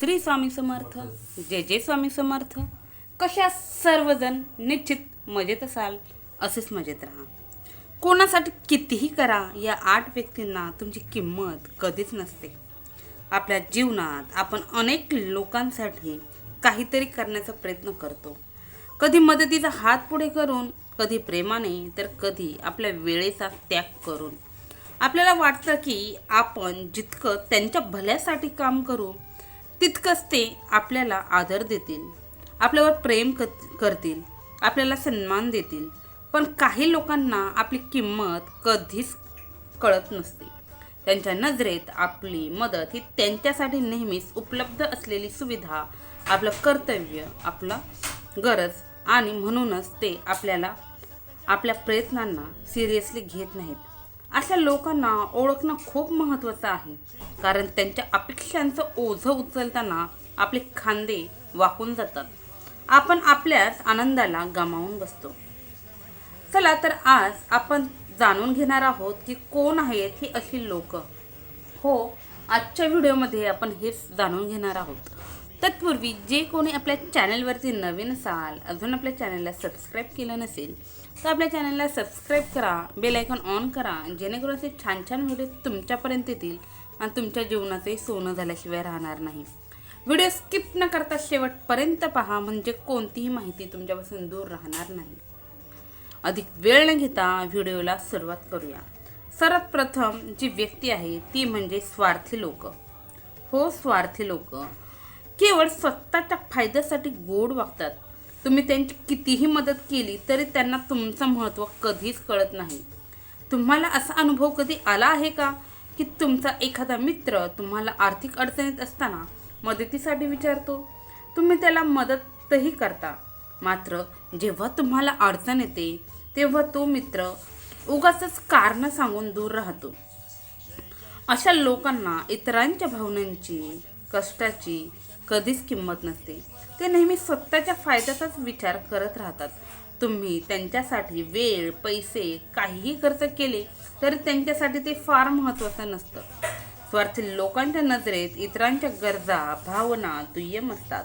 श्री स्वामी समर्थ जय जय स्वामी समर्थ. कशा सर्वजण निश्चित मजेत असाल असेच मजेत राहा. कोणासाठी कितीही करा या आठ व्यक्तींना तुमची किंमत कधीच नसते. आपल्या जीवनात आपण अनेक लोकांसाठी काहीतरी करण्याचा प्रयत्न करतो. कधी मदतीचा हात पुढे करून कधी प्रेमाने तर कधी आपल्या वेळेचा त्याग करून. आपल्याला वाटतं की आपण जितकं त्यांच्या भल्यासाठी काम करू तितकंच ते आपल्याला आदर देतील. आपल्यावर प्रेम क- करतील. आपल्याला सन्मान देतील. पण काही लोकांना आपली किंमत कधीच कळत नसते. त्यांच्या नजरेत आपली मदत ही त्यांच्यासाठी नेहमीच उपलब्ध असलेली सुविधा आपलं कर्तव्य आपलं गरज आणि म्हणूनच ते आपल्याला आपल्या प्रयत्नांना सिरियसली घेत नाहीत. अशा लोकांना ओळखणं खूप महत्त्वाचं आहे. कारण त्यांच्या अपेक्षांचं ओझं उचलताना आपले खांदे वाकून जातात. आपण आपल्याच आनंदाला गमावून बसतो. चला तर आज आपण जाणून घेणार आहोत की कोण आहेत ही अशी लोक. हो आजच्या व्हिडिओमध्ये आपण हेच जाणून घेणार आहोत. तत्पूर्वी जे कोणी आपल्या चॅनलवरती नवीन असाल अजून आपल्या चॅनलला सबस्क्राईब केलं नसेल तर आपल्या चॅनलला सबस्क्राईब करा बेल आयकॉन ऑन करा जेणेकरून असे छान छान व्हिडिओ तुमच्यापर्यंत येतील आणि तुमच्या जीवनाचे सोनं झाल्याशिवाय राहणार नाही. व्हिडिओ स्किप न करता शेवटपर्यंत पहा म्हणजे कोणतीही माहिती तुमच्यापासून दूर राहणार नाही. अधिक वेळ न घेता व्हिडिओला सुरुवात करूया. सर्वात प्रथम जी व्यक्ती आहे ती म्हणजे स्वार्थी लोक. हो स्वार्थी लोक. केवळ स्वतःच्या फायद्यासाठी गोड वागतात. तुम्ही त्यांची कितीही मदत केली तरी त्यांना तुमचं महत्त्व कधीच कळत नाही. तुम्हाला असा अनुभव कधी आला आहे का? की तुमचा एखादा मित्र तुम्हाला आर्थिक अडचणीत असताना मदतीसाठी विचारतो? तुम्ही त्याला मदतही करता. मात्र जेव्हा तुम्हाला अडचण येते तेव्हा तो मित्र उगाच कारणं सांगून दूर राहतो. अशा लोकांना इतरांच्या भावनांची कष्टाची कधीच किंमत नसते. ते नेहमी स्वतःच्या फायद्याचाच विचार करत राहतात. तुम्ही त्यांच्यासाठी वेळ पैसे काहीही खर्च केले तरी त्यांच्यासाठी ते फार महत्त्वाचं नसतं. स्वार्थी लोकांच्या नजरेत इतरांच्या गरजा भावना दुय्यम असतात.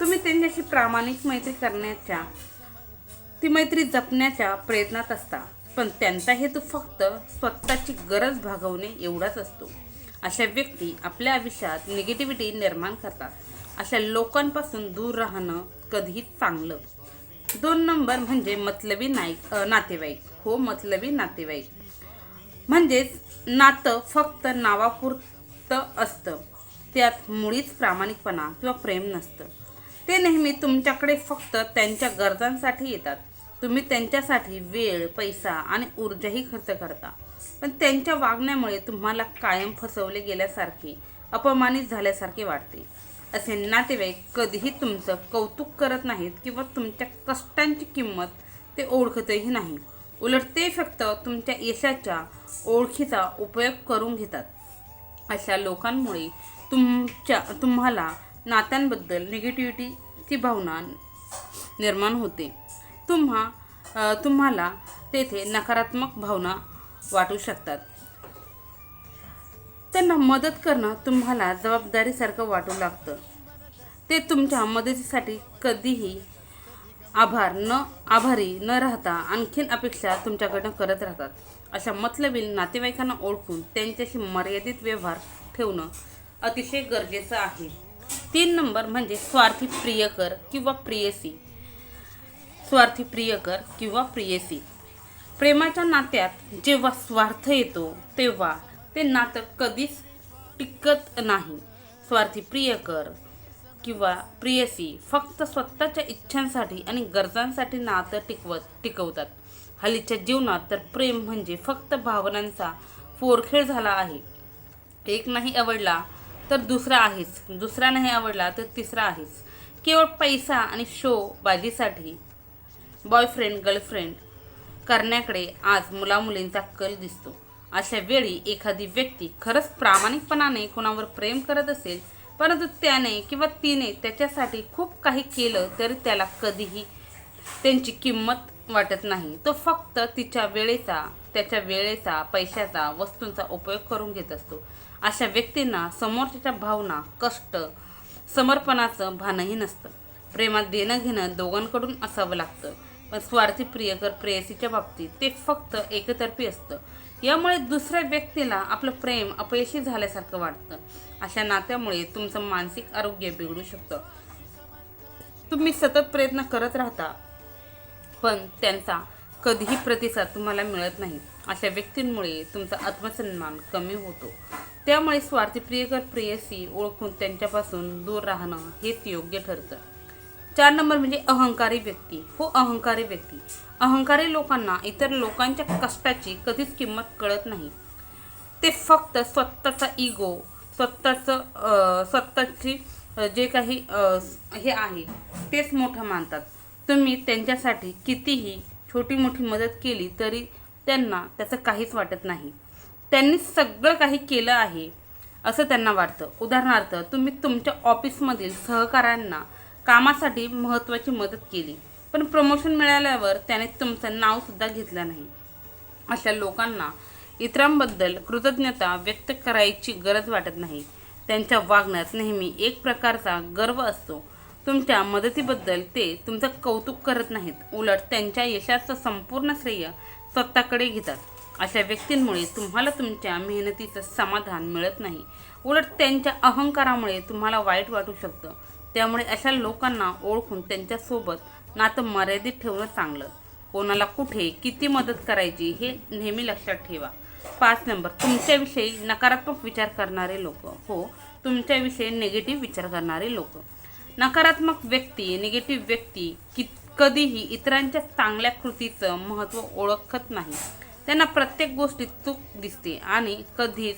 तुम्ही त्यांच्याशी प्रामाणिक मैत्री करण्याच्या ती मैत्री जपण्याच्या प्रयत्नात असता. पण त्यांचा हेतू फक्त स्वतःची गरज भागवणे एवढाच असतो. अशा व्यक्ती आपल्या आयुष्यात निगेटिव्हिटी निर्माण करतात. अशा लोकांपासून दूर राहणं कधीही चांगलं. दोन नंबर म्हणजे मतलबी नाईक नातेवाईक. हो मतलबी नातेवाईक. म्हणजेच नातं फक्त नावापुरतं असतं. त्यात मुळीच प्रामाणिकपणा किंवा प्रेम नसतं. ते नेहमी तुमच्याकडे फक्त त्यांच्या गरजांसाठी येतात. तुम्ही त्यांच्यासाठी वेळ पैसा आणि ऊर्जाही खर्च करता. पण त्यांच्या वागण्यामुळे तुम्हाला कायम फसवले गेल्यासारखे अपमानित झाल्यासारखे वाटते. असे नातेवाईक कधीही तुमचं कौतुक करत नाहीत किंवा तुमच्या कष्टांची किंमत ते ओळखतही नाही. उलट ते फक्त तुमच्या यशाच्या ओळखीचा उपयोग करून घेतात. अशा लोकांमुळे तुमच्या तुम्हाला नात्यांबद्दल निगेटिव्हिटीची भावना निर्माण होते. तुम्हा तुम्हाला तेथे नकारात्मक भावना वाटू शकतात. त्यांना मदत करणं तुम्हाला जबाबदारीसारखं वाटू लागतं. ते तुमच्या मदतीसाठी कधीही आभार न आभारी न राहता आणखीन अपेक्षा तुमच्याकडनं करत राहतात. अशा मतलबी नातेवाईकांना ओळखून त्यांच्याशी मर्यादित व्यवहार ठेवणं अतिशय गरजेचं आहे. तीन नंबर म्हणजे स्वार्थी प्रियकर किंवा प्रियसी. स्वार्थी प्रियकर किंवा प्रियसी. प्रेमाच्या नात्यात जेव्हा स्वार्थ येतो तेव्हा ते नातं कधीच टिकत नाही. स्वार्थी प्रियकर किंवा प्रियसी फक्त स्वतःच्या इच्छांसाठी आणि गरजांसाठी नातं टिकवत टिकवतात. हल्लीच्या जीवनात तर प्रेम म्हणजे फक्त भावनांचा फोरखेळ झाला आहे. एक नाही आवडला तर दुसरा आहेच. दुसरा नाही आवडला तर तिसरा आहेच. केवळ पैसा आणि शो बाजीसाठी बॉयफ्रेंड गर्लफ्रेंड करण्याकडे आज मुलामुलींचा कल दिसतो. अशा वेळी एखादी व्यक्ती खरंच प्रामाणिकपणाने कोणावर प्रेम करत असेल परंतु त्याने किंवा तिने त्याच्यासाठी खूप काही केलं तरी त्याला कधीही त्यांची किंमत वाटत नाही. तो फक्त तिच्या वेळेचा त्याच्या वेळेचा पैशाचा वस्तूंचा उपयोग करून घेत असतो. अशा व्यक्तींना समोरच्याच्या भावना कष्ट समर्पणाचं भानही नसतं. प्रेमात देणं घेणं दोघांकडून असावं लागतं. पण स्वार्थी प्रियकर प्रेयसीच्या बाबतीत ते फक्त एकतर्फी असतं. यामुळे दुसऱ्या व्यक्तीला आपलं प्रेम अपयशी झाल्यासारखं वाटतं. अशा नात्यामुळे तुमचं मानसिक आरोग्य बिघडू शकतं. तुम्ही सतत प्रयत्न करत राहता पण त्यांचा कधीही प्रतिसाद तुम्हाला मिळत नाही. अशा व्यक्तींमुळे तुमचा आत्मसन्मान कमी होतो. त्यामुळे स्वार्थी प्रियकर प्रेयसी ओळखून त्यांच्यापासून दूर राहणं हेच योग्य ठरतं. चार नंबर म्हणजे अहंकारी व्यक्ती. हो अहंकारी व्यक्ती. अहंकारी लोकांना इतर लोकांच्या कष्टाची कधीच किंमत कळत नाही. ते फक्त स्वतःचा इगो स्वतःचं स्वतःची जे काही हे आहे तेच मोठं मानतात. तुम्ही त्यांच्यासाठी कितीही छोटी मोठी मदत केली तरी त्यांना त्याचं काहीच वाटत नाही. त्यांनी सगळं काही केलं आहे असं त्यांना वाटतं. उदाहरणार्थ तुम्ही तुमच्या ऑफिसमधील सहकाऱ्यांना कामासाठी महत्त्वाची मदत केली. पण प्रमोशन मिळाल्यावर त्याने तुमचं नावसुद्धा घेतलं नाही. अशा लोकांना इतरांबद्दल कृतज्ञता व्यक्त करायची गरज वाटत नाही. त्यांच्या वागण्यात नेहमी एक प्रकारचा गर्व असतो. तुमच्या मदतीबद्दल ते तुमचं कौतुक करत नाहीत. उलट त्यांच्या यशाचं संपूर्ण श्रेय स्वतःकडे घेतात. अशा व्यक्तींमुळे तुम्हाला तुमच्या मेहनतीचं समाधान मिळत नाही. उलट त्यांच्या अहंकारामुळे तुम्हाला वाईट वाटू शकतं. त्यामुळे अशा लोकांना ओळखून त्यांच्यासोबत नातं मर्यादित ठेवणं चांगलं. कोणाला कुठे किती मदत करायची हे नेहमी लक्षात ठेवा. पाच नंबर तुमच्याविषयी नकारात्मक विचार करणारे लोक. हो तुमच्याविषयी निगेटिव्ह विचार करणारे लोक. नकारात्मक व्यक्ती निगेटिव्ह व्यक्ती कि कधीही इतरांच्या चांगल्या कृतीचं महत्त्व ओळखत नाही. त्यांना प्रत्येक गोष्टीत चूक दिसते आणि कधीच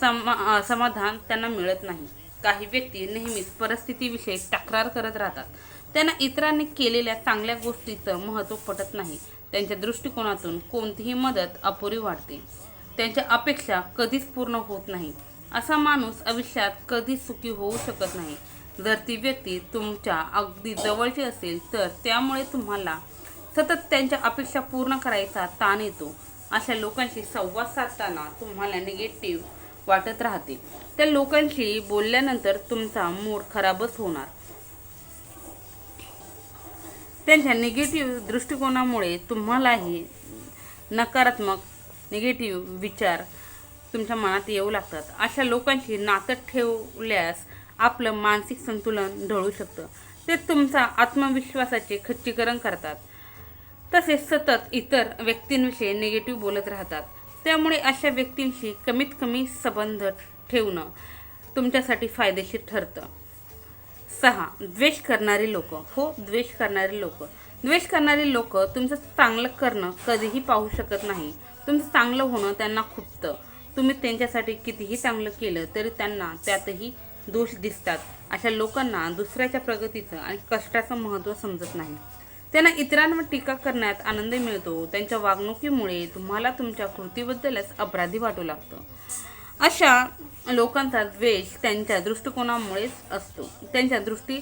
समा समाधान त्यांना मिळत नाही. काही व्यक्ती नेहमीच परिस्थितीविषयी तक्रार करत राहतात. त्यांना इतरांनी केलेल्या चांगल्या गोष्टीचं महत्त्व पटत नाही. त्यांच्या दृष्टिकोनातून कोणतीही मदत अपुरी वाटते. त्यांच्या अपेक्षा कधीच पूर्ण होत नाही. असा माणूस आयुष्यात कधीच सुखी होऊ शकत नाही. जर ती व्यक्ती तुमच्या अगदी जवळची असेल तर त्यामुळे तुम्हाला सतत त्यांच्या अपेक्षा पूर्ण करायचा ताण येतो. अशा लोकांशी संवाद साधताना तुम्हाला निगेटिव्ह वाटत राहते. त्या लोकांशी बोलल्यानंतर तुमचा मूड खराबच होणार. त्यांच्या निगेटिव्ह दृष्टिकोनामुळे तुम्हालाही नकारात्मक निगेटिव्ह विचार तुमच्या मनात येऊ लागतात. अशा लोकांशी नातं ठेवल्यास आपलं मानसिक संतुलन ढळू शकतं. ते तुमचा आत्मविश्वासाचे खच्चीकरण करतात. तसेच सतत इतर व्यक्तींविषयी निगेटिव्ह बोलत राहतात. त्यामुळे अशा व्यक्तींशी कमीत कमी संबंध ठेवणं तुमच्यासाठी फायदेशीर ठरतं. सहा द्वेष करणारी लोक. हो द्वेष करणारी लोक. द्वेष करणारी लोक तुमचं चांगलं करणं कधीही पाहू शकत नाही. तुमचं चांगलं होणं त्यांना खुपतं. तुम्ही त्यांच्यासाठी कितीही चांगलं केलं तरी त्यांना त्यातही दोष दिसतात. अशा लोकांना दुसऱ्याच्या प्रगतीचं आणि कष्टाचं महत्त्व समजत नाही. त्यांना इतरांवर टीका करण्यात आनंद मिळतो. त्यांच्या वागणुकीमुळे तुम्हाला तुमच्या कृतीबद्दलच अपराधी वाटू लागतं. अशा लोकांचा द्वेष त्यांच्या दृष्टिकोनामुळेच असतो. त्यांच्या दृष्टी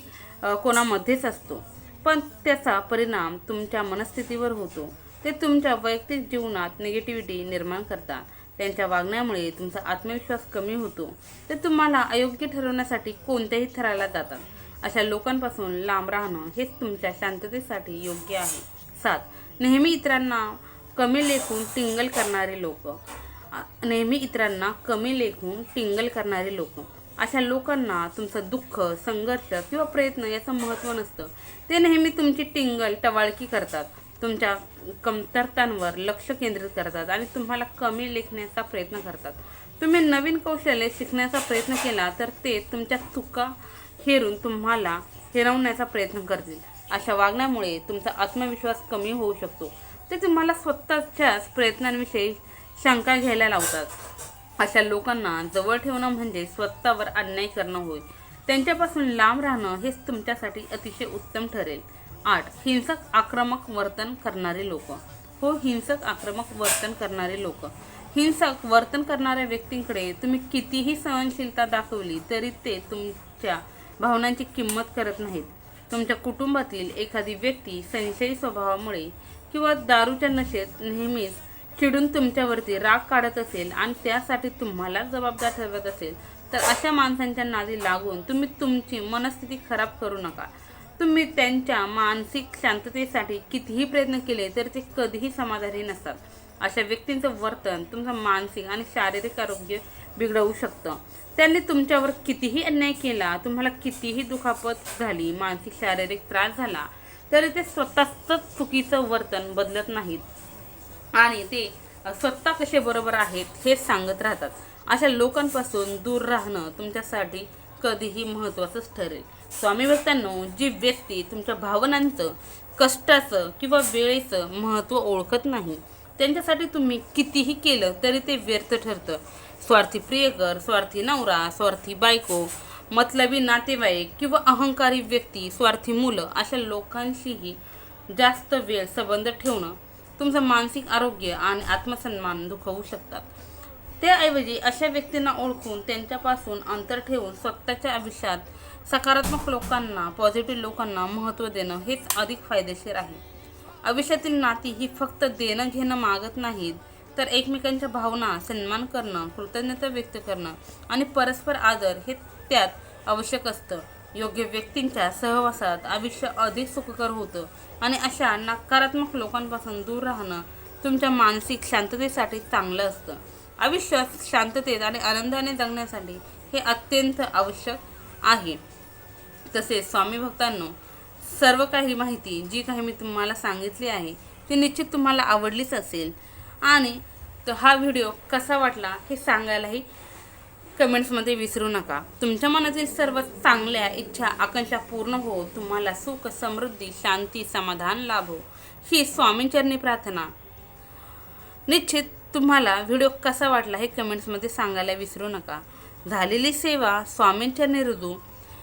कोणामध्येच असतो. पण त्याचा परिणाम तुमच्या मनस्थितीवर होतो. ते तुमच्या वैयक्तिक जीवनात निगेटिव्हिटी निर्माण करतात. त्यांच्या वागण्यामुळे तुमचा आत्मविश्वास कमी होतो. ते तुम्हाला अयोग्य ठरवण्यासाठी कोणत्याही थराला जातात. अशा लोकांपासून लांब राहणं हेच तुमच्या शांततेसाठी योग्य आहे. सात नेहमी इतरांना कमी लेखून टिंगल करणारे लोक. नेहमी इतरांना कमी लेखून टिंगल करणारे लोक. अशा लोकांना तुमचं दुःख संघर्ष किंवा प्रयत्न याचं महत्त्व नसतं. ते नेहमी तुमची टिंगल टवाळकी करतात. तुमच्या कमतरतांवर लक्ष केंद्रित करतात आणि तुम्हाला कमी लेखण्याचा प्रयत्न करतात. तुम्ही नवीन कौशल्य शिकण्याचा प्रयत्न केला तर ते तुमच्या चुका हेरून तुम्हाला हिरवण्याचा प्रयत्न करतील. अशा वागण्यामुळे तुमचा आत्मविश्वास कमी होऊ शकतो. ते तुम्हाला स्वतःच्याच प्रयत्नांविषयी शंका घ्यायला लावतात. अशा लोकांना जवळ ठेवणं म्हणजे स्वतःवर अन्याय करणं होय. त्यांच्यापासून लांब राहणं हेच तुमच्यासाठी अतिशय उत्तम ठरेल. आठ हिंसक आक्रमक वर्तन करणारे लोक. हो हिंसक आक्रमक वर्तन करणारे लोक. हिंसक वर्तन करणाऱ्या व्यक्तींकडे तुम्ही कितीही सहनशीलता दाखवली तरी ते तुमच्या भावनांची किंमत करत नाहीत. तुमच्या कुटुंबातील एखादी व्यक्ती संशयी स्वभावामुळे किंवा दारूच्या नशेत नेहमीच चिडून तुमच्यावरती राग काढत असेल आणि त्यासाठी तुम्हाला जबाबदार ठरवत असेल तर अशा माणसांच्या नादी लागून तुम्ही तुमची मनस्थिती खराब करू नका. तुम्ही त्यांच्या मानसिक शांततेसाठी कितीही प्रयत्न केले तर ते कधीही समाधानी नसतात. अशा व्यक्तींचं वर्तन तुमचं मानसिक आणि शारीरिक आरोग्य बिघडवू शकतं. त्यांनी तुमच्यावर कितीही अन्याय केला तुम्हाला कितीही दुखापत झाली मानसिक शारीरिक त्रास झाला तरी ते स्वतःच चुकीचं वर्तन बदलत नाहीत. आणि ते स्वतः कसे बरोबर आहेत हे सांगत राहतात. अशा लोकांपासून दूर राहणं तुमच्यासाठी कधीही महत्त्वाचंच ठरेल. स्वामी भक्तांनो जी व्यक्ती तुमच्या भावनांचं कष्टाचं किंवा वेळेचं महत्त्व ओळखत नाही त्यांच्यासाठी तुम्ही कितीही केलं तरी ते व्यर्थ ठरतं. स्वार्थी प्रियकर स्वार्थी नवरा स्वार्थी बायको मतलबी नातेवाईक किंवा अहंकारी व्यक्ती स्वार्थी मुलं अशा लोकांशीही जास्त वेळ संबंध ठेवणं तुमचं मानसिक आरोग्य आणि आत्मसन्मान दुखवू शकतात. त्याऐवजी अशा व्यक्तींना ओळखून त्यांच्यापासून अंतर ठेवून स्वतःच्या आयुष्यात सकारात्मक लोकांना पॉझिटिव्ह लोकांना महत्त्व देणं हेच अधिक फायदेशीर आहे. आयुष्यातील नाती ही फक्त देणं घेणं मागत नाहीत. तर एकमेकांच्या भावना सन्मान करणं कृतज्ञता व्यक्त करणं आणि परस्पर आदर हे त्यात आवश्यक असतं. योग्य व्यक्तींच्या सहवासात आयुष्य अधिक सुखकर होतं आणि अशा नकारात्मक लोकांपासून दूर राहणं तुमच्या मानसिक शांततेसाठी चांगलं असतं. आयुष्यात शांततेत आणि आनंदाने जगण्यासाठी हे अत्यंत आवश्यक आहे. तसेच स्वामी भक्तांनो सर्व काही माहिती जी काही मी तुम्हाला सांगितली आहे ती निश्चित तुम्हाला आवडलीच असेल. आणि हा व्हिडिओ कसा वाटला हे सांगायलाही कमेंट्समध्ये विसरू नका. तुमच्या मनातील सर्व चांगल्या इच्छा आकांक्षा पूर्ण हो. तुम्हाला सुख समृद्धी शांती समाधान लाभो. ही स्वामींचरणी प्रार्थना. निश्चित तुम्हाला व्हिडिओ कसा वाटला हे कमेंट्समध्ये सांगायला विसरू नका. झालेली सेवा स्वामींचरणी रुजू